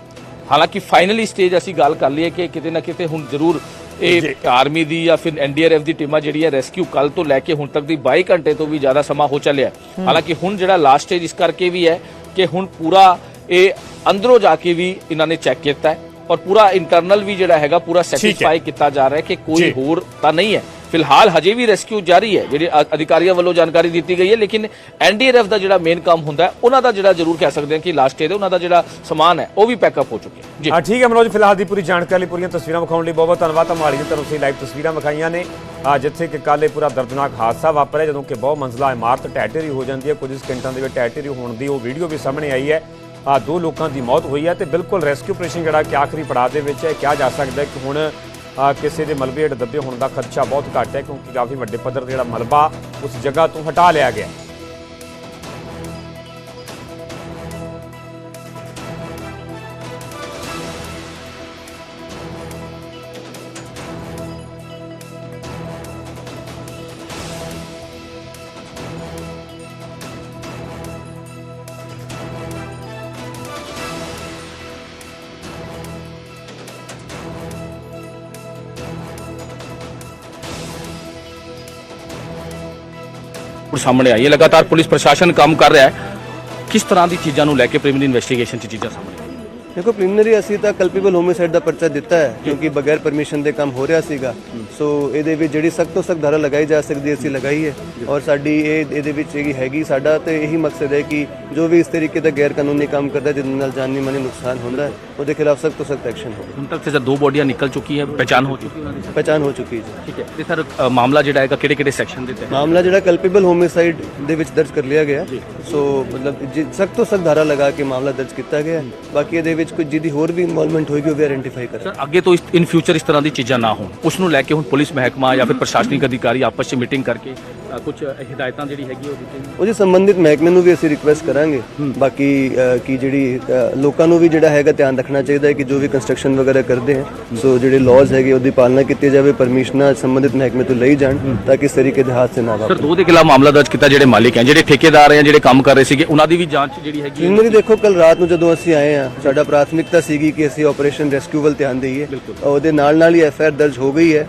ਹਾਲਾਂਕਿ ਫਾਈਨਲੀ ਸਟੇਜ ਅਸੀਂ ਗੱਲ ਕਰ ਲਈਏ ਕਿ ਕਿਤੇ ਨਾ ਕਿਤੇ ਹੁਣ ਜ਼ਰੂਰ ਇਹ ਆਰਮੀ ਦੀ ਜਾਂ ਫਿਰ ਐਨਡੀਆਰਐਫ ਦੀ ਟੀਮਾਂ ਜਿਹੜੀ ਹੈ ਰੈਸਕਿਊ ਕੱਲ ਤੋਂ ਲੈ ਕੇ ਹੁਣ ਤੱਕ ਦੀ 22 ਘੰਟੇ ਤੋਂ ਵੀ ਜ਼ਿਆਦਾ ਸਮਾਂ ਹੋ ਚੱਲਿਆ। ਹਾਲਾਂਕਿ ਹੁਣ ਜਿਹੜਾ ਲਾਸਟ ਸਟੇਜ ਇਸ ਕਰਕੇ ਵੀ ਹੈ ਕਿ ਹੁਣ ਪੂਰਾ ਇਹ ਅੰਦਰੋਂ ਜਾ ਕੇ ਵੀ ਇਹਨਾਂ ਨੇ ਚੈੱਕ ਕੀਤਾ ਹੈ ਔਰ ਪੂਰਾ ਇੰਟਰਨਲ ਵੀ ਜਿਹੜਾ ਹੈਗਾ ਪੂਰਾ ਸੈਟੀਸਫਾਈ ਕੀਤਾ ਜਾ ਰਿਹਾ ਹੈ ਕਿ। ਕੋਈ ਹੋਰ ਤਾਂ ਨਹੀਂ ਹੈ। ਫਿਲਹਾਲ ਹਜੇ ਵੀ ਰੈਸਕਿਊ ਜਾਰੀ ਹੈ, ਜਿਹੜੇ ਅ- ਅਧਿਕਾਰੀਆਂ ਵੱਲੋਂ ਜਾਣਕਾਰੀ ਦਿੱਤੀ ਗਈ ਹੈ, ਲੇਕਿਨ ਐਨਡੀਆਰਐਫ ਦਾ ਜਿਹੜਾ ਮੇਨ ਕੰਮ ਹੁੰਦਾ ਉਹਨਾਂ ਦਾ ਜਿਹੜਾ ਜ਼ਰੂਰ ਕਹਿ ਸਕਦੇ ਹਾਂ ਕਿ ਲਾਸਟ ਡੇ ਦੇ ਉਹਨਾਂ ਦਾ ਜਿਹੜਾ ਸਮਾਨ ਹੈ, ਉਹ ਵੀ ਪੈਕਅਪ ਹੋ ਚੁੱਕਿਆ ਜੀ। ਹਾਂ, ਠੀਕ ਹੈ ਮਨੋਜ, ਫਿਲਹਾਲ ਦੀ ਪੂਰੀ ਜਾਣਕਾਰੀ ਲਈ ਪੂਰੀਆਂ ਤਸਵੀਰਾਂ ਵਿਖਾਉਣ ਲਈ ਬਹੁਤ ਬਹੁਤ ਧੰਨਵਾਦ। ਤਾਂ ਮਾਲੀ ਦੀ ਤਰਫ ਸੇ ਲਾਈਵ ਤਸਵੀਰਾਂ ਵਿਖਾਈਆਂ ਨੇ। ਜਿੱਥੇ ਕਿ ਕੱਲ੍ਹ ਇਹ ਪੂਰਾ ਦਰਦਨਾਕ ਹਾਦਸਾ ਵਾਪਰਿਆ, ਜਦੋਂ ਕਿ ਬਹੁ ਮੰਜ਼ਲਾ ਇਮਾਰਤ ਢਹਿ ਢੇਰੀ ਹੋ ਜਾਂਦੀ ਹੈ। ਕੁਝ ਸਕਿੰਟਾਂ ਦੇ ਵਿੱਚ ਢਹਿ ਢੇਰੀ ਹੋਣ ਦੀ ਉਹ ਵੀਡੀਓ ਵੀ ਸਾਹਮਣੇ ਆਈ ਹੈ। ਆ, ਦੋ ਲੋਕਾਂ ਦੀ ਮੌਤ ਹੋਈ ਹੈ ਤੇ ਬਿਲਕੁਲ ਰੈਸਕਿਊ ਆਪਰੇਸ਼ਨ ਜਿਹੜਾ ਕਿ ਆਖਰੀ ਪੜਾਅ ਦੇ ਵਿੱਚ ਹੈ। ਕਿਹਾ ਜਾ ਸਕਦਾ ਹੈ ਕਿ ਹੁਣ ਕਿਸੇ ਦੇ ਮਲਬੇ ਹੇਠ ਦੱਬੇ ਹੋਣ ਦਾ ਖਦਸ਼ਾ ਬਹੁਤ ਘੱਟ ਹੈ, ਕਿਉਂਕਿ ਕਾਫੀ ਵੱਡੇ ਪੱਧਰ ਤੇ ਜਿਹੜਾ ਮਲਬਾ ਉਸ ਜਗ੍ਹਾ ਤੋਂ ਹਟਾ ਲਿਆ ਗਿਆ ਸਾਹਮਣੇ ਆਈ ਹੈ। ਲਗਾਤਾਰ ਪੁਲਿਸ ਪ੍ਰਸ਼ਾਸਨ ਕੰਮ ਕਰ ਰਿਹਾ ਹੈ। ਕਿਸ ਤਰ੍ਹਾਂ ਦੀ ਚੀਜ਼ਾਂ ਨੂੰ ਲੈ ਕੇ ਪ੍ਰੀਮਿਨਰੀ ਇਨਵੈਸਟੀਗੇਸ਼ਨ 'ਚ ਚੀਜ਼ਾਂ ਸਾਹਮਣੇ ਦੇਖੋ ਪ੍ਰੀਲਿਮਿਨਰੀ ਅਸੀਂ ਤਾਂ ਕਲਪੀਬਲ ਹੋਮਿਸਾਈਡ ਦਾ ਪਰਚਾ ਦਿੱਤਾ ਹੈ ਕਿਉਂਕਿ ਬਗੈਰ ਪਰਮਿਸ਼ਨ ਦੇ ਕੰਮ ਹੋ ਰਿਹਾ ਸੀਗਾ। ਸੋ ਇਹਦੇ ਵਿੱਚ ਜਿਹੜੀ ਸਖਤ ਤੋਂ ਸਖਤ ਧਾਰਾ ਲਗਾਈ ਜਾ ਸਕਦੀ ਹੈ, ਅਸੀਂ ਲਗਾਈ ਹੈ। ਔਰ ਸਾਡੀ ਇਹ ਇਹਦੇ ਵਿੱਚ ਜਿਹੜੀ ਹੈਗੀ ਸਾਡਾ ਤੇ ਇਹੀ ਮਕਸਦ ਹੈ ਕਿ ਜੋ ਵੀ ਇਸ ਤਰੀਕੇ ਦਾ ਗੈਰ ਕਾਨੂੰਨੀ ਕੰਮ ਕਰਦਾ ਹੈ, ਜਿਹਦੇ ਨਾਲ ਜਾਨੀ ਮਾਨੀ ਨੁਕਸਾਨ ਹੁੰਦਾ ਹੈ ਉਹਦੇ ਖਿਲਾਫ ਸਖਤ ਤੋਂ ਸਖਤ ਐਕਸ਼ਨ ਹੋਵੇ। ਹੁਣ ਤੱਕ ਸਰ ਦੋ ਬੋਡੀਆਂ ਨਿਕਲ ਚੁੱਕੀ ਹੈ ਪਹਿਚਾਨ ਹੋ ਚੁੱਕੀ ਉਹਨਾਂ ਦੀ ਪਛਾਣ ਹੋ ਚੁੱਕੀ ਹੈ ਜੀ। ਠੀਕ ਹੈ। ਤੇ ਸਰ ਮਾਮਲਾ ਜਿਹੜਾ ਹੈਗਾ ਕਿਹੜੇ ਕਿਹੜੇ ਸੈਕਸ਼ਨ ਦੇ ਤਹਿਤ? ਮਾਮਲਾ ਜਿਹੜਾ ਕਲਪੀਬਲ ਹੋਮਿਸਾਈਡ ਦੇ ਵਿੱਚ ਦਰਜ ਕਰ ਲਿਆ ਗਿਆ। ਸੋ ਮਤਲਬ ਸਖਤ ਤੋਂ ਸਖਤ ਧਾਰਾ ਲਗਾ ਕੇ ਮਾਮਲਾ ਦਰਜ ਕੀਤਾ ਗਿਆ। ਹੈ। ਬਾਕੀ ਇਹਦੇ ਵਿੱਚ ਕੋਈ ਜਿਹਦੀ ਹੋਰ ਵੀ ਇਨਵੋਲਵਮੈਂਟ ਹੋਏਗੀ, ਉਹ ਵੀ ਆਇਡੈਂਟੀਫਾਈ ਕਰਾਂਗੇ। ਸਰ, ਅੱਗੇ ਤੋਂ ਇਨ ਫਿਊਚਰ ਇਸ ਤਰ੍ਹਾਂ ਦੀ ਚੀਜ਼ਾਂ ਨਾ ਹੋਣ। ਉਸ ਨੂੰ ਲੈ ਕੇ ਹੁਣ ਪੁਲਿਸ ਮਹਿਕਮਾ ਜਾਂ ਫਿਰ ਪ੍ਰਸ਼ਾਸਨਿਕ ਅਧਿਕਾਰੀ ਆਪਸ 'ਚ ਮੀਟਿੰਗ ਕਰਕੇ ਕੁਝ ਹਦਾਇਤਾਂ ਜਿਹੜੀ ਹੈਗੀ ਉਹ ਦਿੱਤੀਆਂ ਉਹਦੇ ਸੰਬੰਧਿਤ ਮਹਿਕਮੇ ਨੂੰ ਵੀ ਅਸੀਂ ਰਿਕੁਐਸਟ ਕਰਾਂਗੇ। ਬਾਕੀ ਕੀ ਜਿਹੜੀ ਲੋਕਾਂ ਨੂੰ ਵੀ ਜਿਹੜਾ ਹੈਗਾ ਧਿਆਨ ਰੱਖਣਾ ਚਾਹੀਦਾ ਹੈ ਕਿ ਜੋ ਵੀ ਕੰਸਟਰਕਸ਼ਨ ਵਗੈਰਾ ਕਰਦੇ ਹੈ ਸੋ ਜਿਹੜੇ ਲਾਜ਼ ਹੈਗੇ ਉਹਦੀ ਪਾਲਣਾ ਕੀਤੀ ਜਾਵੇ ਪਰਮਿਸ਼ਨਾਂ ਸੰਬੰਧਿਤ ਮਹਿਕਮੇ ਤੋਂ ਲਈ ਜਾਣ ਤਾਂ ਕਿ ਇਸ ਤਰੀਕੇ ਦੇ ਹਾਦਸੇ ਨਾ ਸਰ ਵਾਪਰਨ ਦੋ ਦੇ ਖਿਲਾਫ ਮਾਮਲਾ ਦਰਜ ਕੀਤਾ ਜਿਹੜੇ ਮਾਲਿਕ ਹੈ ਜਿਹੜੇ ਠੇਕੇਦਾਰ ਹੈ ਜਿਹੜੇ ਕੰਮ ਕਰ ਰਹੇ ਸੀਗੇ ਉਹਨਾਂ ਦੀ ਵੀ ਜਾਂਚ ਜਿਹੜੀ ਹੈਗੀ ਪ੍ਰੀਲਿਮਿਨਰੀ ਦੇਖੋ ਕੱਲ ਰਾਤ ਨੂੰ ਜਦੋਂ ਅਸੀਂ ਆਏ ਆ ਸਾਡਾ ਪ੍ਰਾਥਮਿਕਤਾ ਸੀਗੀ ਕਿ ਅਸੀਂ ਆਪਰੇਸ਼ਨ ਰੈਸਕਿਊ ਵੱਲ ਧਿਆਨ ਦੇਈਏ। ਉਹਦੇ ਨਾਲ ਨਾਲ ਹੀ ਐਫਆਈਆਰ ਦਰਜ ਹੋ ਗਈ ਹੈ।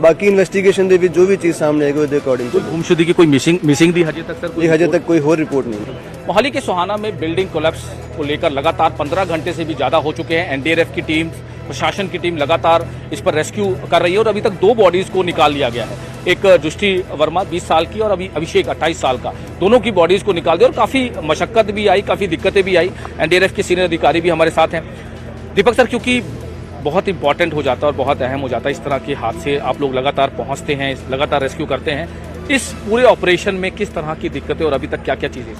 ਬਾਕੀ ਇਨਵੈਸਟੀਗੇਸ਼ਨ ਦੇ ਵਿੱਚ ਜੋ ਵੀ ਚੀਜ਼ ਸਾਹਮਣੇ ਆਏਗੀ ਉਹਦੇ ਅਕੋਰਡਿੰਗ गुमशुदी की कोई मिसिंग मिसिंग दी हजे तक सर? कोई हजे तक कोई और रिपोर्ट नहीं मोहाली के सुहाना में बिल्डिंग कोलेप्स को लेकर लगातार पंद्रह घंटे से भी ज़्यादा हो चुके हैं। एनडीआरएफ की टीम प्रशासन की टीम लगातार इस पर रेस्क्यू कर रही है और अभी तक दो बॉडीज को निकाल लिया गया है। एक जुष्टि वर्मा 20 साल की और अभी अभिषेक 28 साल का। दोनों की बॉडीज को निकाल दिया और काफ़ी मशक्कत भी आई काफ़ी दिक्कतें भी आई। एनडीआरएफ के सीनियर अधिकारी भी हमारे साथ हैं। दीपक सर क्योंकि बहुत इंपॉर्टेंट हो जाता है और बहुत अहम हो जाता है इस तरह के हादसे। आप लोग लगातार पहुँचते हैं लगातार रेस्क्यू करते हैं। इस पूरे ऑपरेशन में किस तरह की दिक्कतें और अभी तक क्या क्या चीज़ें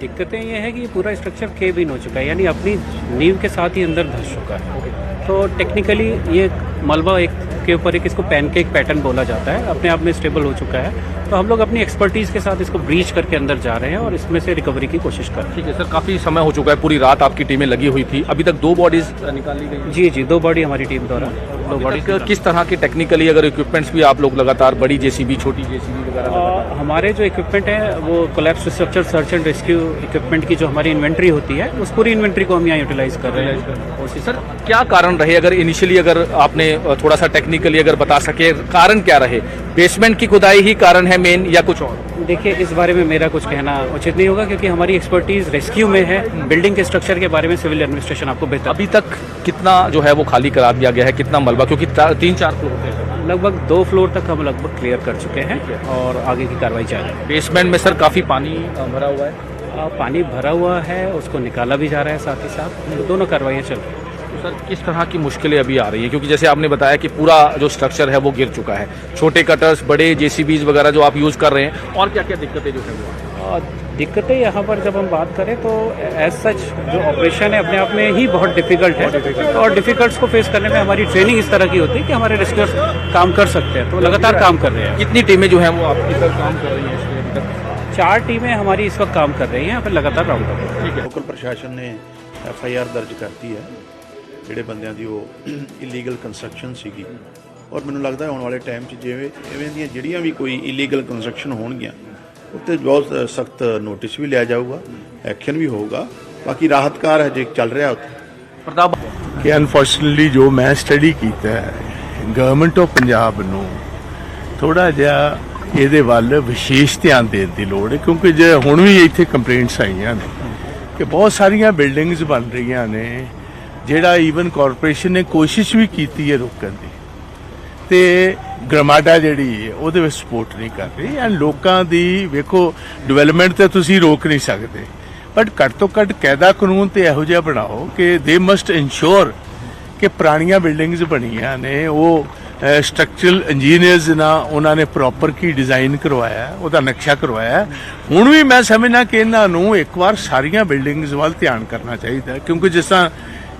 दिक्कतें ये है कि पूरा स्ट्रक्चर केव इन हो चुका है यानी अपनी नींव के साथ ही अंदर धस चुका है। तो टेक्निकली ये मलबा एक के ऊपर एक इसको पैनकेक पैटर्न बोला जाता है अपने आप में स्टेबल हो चुका है। तो हम लोग अपनी एक्सपर्टीज के साथ इसको ब्रीच करके अंदर जा रहे हैं और इसमें से रिकवरी की कोशिश कर रहे हैं। ठीक है सर काफ़ी समय हो चुका है पूरी रात आपकी टीमें लगी हुई थी। अभी तक दो बॉडीज निकाली गई जी जी दो बॉडी हमारी टीम द्वारा। दो बॉडी किस तरह की टेक्निकली अगर इक्विपमेंट्स भी आप लोग लगातार बड़ी जेसीबी छोटी जेसीबी वगैरह हमारे जो इक्विपमेंट है वो collapse structure search and rescue equipment की जो हमारी इन्वेंट्री होती है उस पूरी इन्वेंट्री को हम यहाँ यूटिलाइज कर रहे हैं। सर क्या कारण रहे? अगर इनिशियली अगर आपने थोड़ा सा टेक्निकली अगर बता सके कारण क्या रहे? बेसमेंट की खुदाई ही कारण है मेन या कुछ और? देखिए इस बारे में मेरा कुछ कहना उचित नहीं होगा क्योंकि हमारी एक्सपर्टीज रेस्क्यू में है। बिल्डिंग के स्ट्रक्चर के बारे में सिविल एडमिनिस्ट्रेशन आपको बेहतर अभी तक कितना जो है वो खाली करा दिया गया है कितना मलबा क्योंकि तीन चार फ्लोर थे। लगभग दो फ्लोर तक हम लगभग क्लियर कर चुके हैं और आगे की कार्रवाई जारी है। बेसमेंट में सर काफ़ी पानी भरा हुआ है। पानी भरा हुआ है उसको निकाला भी जा रहा है साथ ही साथ। दोनों कार्रवाइयाँ चल रही हैं। सर किस तरह की मुश्किलें अभी आ रही हैं? क्योंकि जैसे आपने बताया कि पूरा जो स्ट्रक्चर है वो गिर चुका है। छोटे कटर्स बड़े जेसीबीज वगैरह जो आप यूज़ कर रहे हैं और क्या क्या दिक्कतें जो है वो? दिक्कतें यहाँ पर जब हम बात करें तो एज सच जो ऑपरेशन है अपने आप में ही बहुत डिफ़िकल्ट है। और डिफ़िकल्ट को फेस करने में हमारी ट्रेनिंग इस तरह की होती है कि हमारे रेस्क्यूअर्स काम कर सकते हैं। तो लगातार काम कर रहे हैं। कितनी टीमें जो हैं वो आपकी तरफ़ काम कर रही हैं चार टीमें हमारी इस वक्त काम कर रही हैं यहाँ पर लगातार काम कर रही है। लोकल प्रशासन ने एफआईआर दर्ज करती है। ਜਿਹੜੇ ਬੰਦਿਆਂ ਦੀ ਉਹ ਇਲੀਗਲ ਕੰਸਟਰਕਸ਼ਨ ਸੀਗੀ। ਔਰ ਮੈਨੂੰ ਲੱਗਦਾ ਆਉਣ ਵਾਲੇ ਟਾਈਮ 'ਚ ਜਿਵੇਂ ਇਵੇਂ ਦੀਆਂ ਜਿਹੜੀਆਂ ਵੀ ਕੋਈ ਇਲੀਗਲ ਕੰਸਟਰਕਸ਼ਨ ਹੋਣਗੀਆਂ ਉੱਤੇ ਬਹੁਤ ਸਖਤ ਨੋਟਿਸ ਵੀ ਲਿਆ ਜਾਊਗਾ ਐਕਸ਼ਨ ਵੀ ਹੋਊਗਾ। ਬਾਕੀ ਰਾਹਤਕਾਰ ਹਜੇ ਚੱਲ ਰਿਹਾ ਉੱਥੇ। ਪ੍ਰਤਾਪ ਕਿ ਅਨਫੋਰਚੂਨਟਲੀ ਜੋ ਮੈਂ ਸਟੱਡੀ ਕੀਤਾ ਹੈ ਗਵਰਨਮੈਂਟ ਆਫ ਪੰਜਾਬ ਨੂੰ ਥੋੜਾ ਜਿਹਾ ਇਹਦੇ ਵੱਲ ਵਿਸ਼ੇਸ਼ ਧਿਆਨ ਦੇਣ ਦੀ ਲੋੜ ਹੈ ਕਿਉਂਕਿ ਜੇ ਹੁਣ ਵੀ ਇੱਥੇ ਕੰਪਲੇਂਟਸ ਆਈਆਂ ਨੇ ਕਿ ਬਹੁਤ ਸਾਰੀਆਂ ਬਿਲਡਿੰਗਸ ਬਣ ਰਹੀਆਂ ਨੇ ਜਿਹੜਾ ਈਵਨ ਕਾਰਪੋਰੇਸ਼ਨ ਨੇ ਕੋਸ਼ਿਸ਼ ਵੀ ਕੀਤੀ ਹੈ ਰੋਕਣ ਦੀ। ਤੇ ਗ੍ਰਮਾਡਾ ਜਿਹੜੀ ਹੈ, ਉਹਦੇ ਵਿੱਚ ਸਪੋਰਟ ਨਹੀਂ ਕਰ ਰਹੀ। ਐਂਡ ਲੋਕਾਂ ਦੀ, ਵੇਖੋ ਡਿਵੈਲਪਮੈਂਟ ਤੇ ਤੁਸੀਂ ਰੋਕ ਨਹੀਂ ਸਕਦੇ। ਬਟ ਘੱਟ ਤੋਂ ਘੱਟ ਕਾਇਦਾ ਕਾਨੂੰਨ ਤੇ ਇਹੋ ਜਿਹਾ ਬਣਾਓ ਕਿ ਦੇ ਮਸਟ ਇਨਸ਼ੋਰ ਕਿ ਪੁਰਾਣੀਆਂ ਬਿਲਡਿੰਗਸ ਬਣੀਆਂ ਨੇ। ਉਹ ਸਟਰਕਚਰਲ ਇੰਜੀਨੀਅਰਸ ਨਾਲ ਉਹਨਾਂ ਨੇ ਪ੍ਰੋਪਰ ਕੀ ਡਿਜ਼ਾਈਨ ਕਰਵਾਇਆ, ਉਹਦਾ ਨਕਸ਼ਾ ਕਰਵਾਇਆ। ਹੁਣ ਵੀ ਮੈਂ ਸਮਝਣਾ ਕਿ ਇਹਨਾਂ ਨੂੰ ਇੱਕ ਵਾਰ ਸਾਰੀਆਂ ਬਿਲਡਿੰਗਸ ਵੱਲ ਧਿਆਨ ਕਰਨਾ ਚਾਹੀਦਾ ਕਿਉਂਕਿ ਜਿਸ ਤਰ੍ਹਾਂ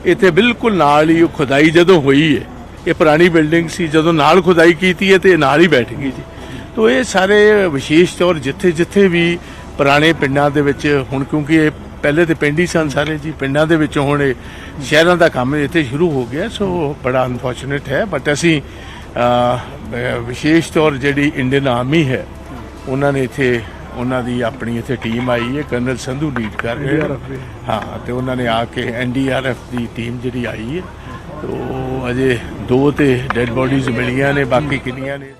ਇੱਥੇ ਬਿਲਕੁਲ ਨਾਲ ਹੀ ਉਹ ਖੁਦਾਈ ਜਦੋਂ ਹੋਈ ਹੈ ਇਹ ਪੁਰਾਣੀ ਬਿਲਡਿੰਗ ਸੀ, ਜਦੋਂ ਨਾਲ ਖੁਦਾਈ ਕੀਤੀ ਹੈ ਤੇ ਇਹ ਨਾਲ ਹੀ ਬੈਠ ਗਈ ਜੀ ਤੋ ਇਹ ਸਾਰੇ ਵਿਸ਼ੇਸ਼ ਤੌਰ ਜਿੱਥੇ ਜਿੱਥੇ ਵੀ ਪੁਰਾਣੇ ਪਿੰਡਾਂ ਦੇ ਵਿੱਚ ਹੁਣ ਕਿਉਂਕਿ ਇਹ ਪਹਿਲੇ ਤੇ ਪਿੰਡ ਹੀ ਸਨ ਸਾਰੇ ਜੀ, ਪਿੰਡਾਂ ਦੇ ਵਿੱਚੋਂ ਹੁਣ ਇਹ ਸ਼ਹਿਰਾਂ ਦਾ ਕੰਮ ਇੱਥੇ ਸ਼ੁਰੂ ਹੋ ਗਿਆ, ਸੋ ਬੜਾ ਅਨਫੋਰਚੂਨੇਟ ਹੈ ਬਟ ਅਸੀਂ ਵਿਸ਼ੇਸ਼ ਤੌਰ ਜਿਹੜੀ ਇੰਡੀਅਨ ਆਰਮੀ ਹੈ, ਉਹਨਾਂ ਨੇ ਇੱਥੇ ਉਹਨਾਂ ਦੀ ਆਪਣੀ ਇੱਥੇ ਟੀਮ ਆਈ ਹੈ ਕਰਨਲ ਸੰਧੂ ਲੀਡ ਕਰ ਰਹੇ ਹਾਂ ਤੇ ਉਹਨਾਂ ਨੇ ਆ ਕੇ ਐਨਡੀਆਰਐਫ ਦੀ ਟੀਮ ਜਿਹੜੀ ਆਈ ਹੈ ਤੋ ਅਜੇ ਦੋ ਤੇ ਡੈੱਡ ਬੋਡੀਜ਼ ਮਿਲੀਆਂ ਨੇ ਬਾਕੀ ਕਿੰਨੀਆਂ ਨੇ?